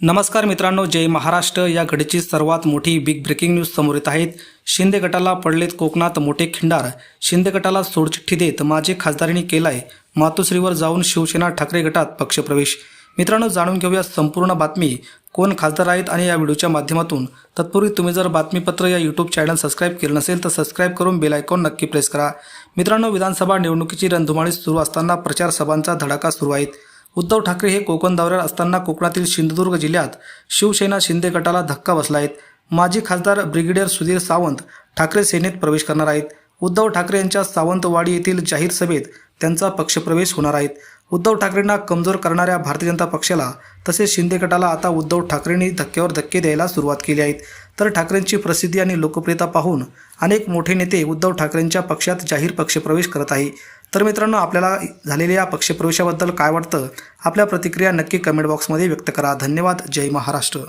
नमस्कार मित्रांनो जय महाराष्ट्र. या घडीची सर्वात मोठी बिग ब्रेकिंग न्यूज समोर येत आहेत. शिंदे गटाला पडलेत कोकणात मोठे खिंडार. शिंदे गटाला सोडचिठ्ठी देत माजी खासदारांनी केलाय मातोश्रीवर जाऊन शिवसेना ठाकरे गटात पक्षप्रवेश. मित्रांनो जाणून घेऊया संपूर्ण बातमी. कोण खासदार आहेत आणि या व्हिडिओच्या माध्यमातून? तत्पूर्वी तुम्ही जर बातमीपत्र या यूट्यूब चॅनल सबस्क्राईब केलं नसेल तर सबस्क्राईब करून बेल आयकॉन नक्की प्रेस करा. मित्रांनो विधानसभा निवडणुकीची रणधुमाळी सुरू असताना प्रचार सभांचा धडाका सुरू आहेत उद्धव ठाकरे हे कोकण दौऱ्यावर असताना कोकणातील सिंधुदुर्ग जिल्ह्यात शिवसेना शिंदे गटाला धक्का बसला आहेत माजी खासदार ब्रिगेडियर सुधीर सावंत ठाकरे सेनेत प्रवेश करणार आहेत. उद्धव ठाकरे यांच्या सावंतवाडी येथील जाहीर सभेत त्यांचा पक्षप्रवेश होणार आहेत उद्धव ठाकरेंना कमजोर करणाऱ्या भारतीय जनता पक्षाला तसेच शिंदे गटाला आता उद्धव ठाकरेंनी धक्क्यावर धक्के द्यायला सुरुवात केली आहेत तर ठाकरेंची प्रसिद्धी आणि लोकप्रियता पाहून अनेक मोठे नेते उद्धव ठाकरेंच्या पक्षात जाहीर पक्षप्रवेश करत आहे. तर मित्रांनो आपल्याला झालेल्या या पक्षप्रवेशाबद्दल काय वाटतं? आपल्या प्रतिक्रिया नक्की कमेंट बॉक्समध्ये व्यक्त करा. धन्यवाद. जय महाराष्ट्र.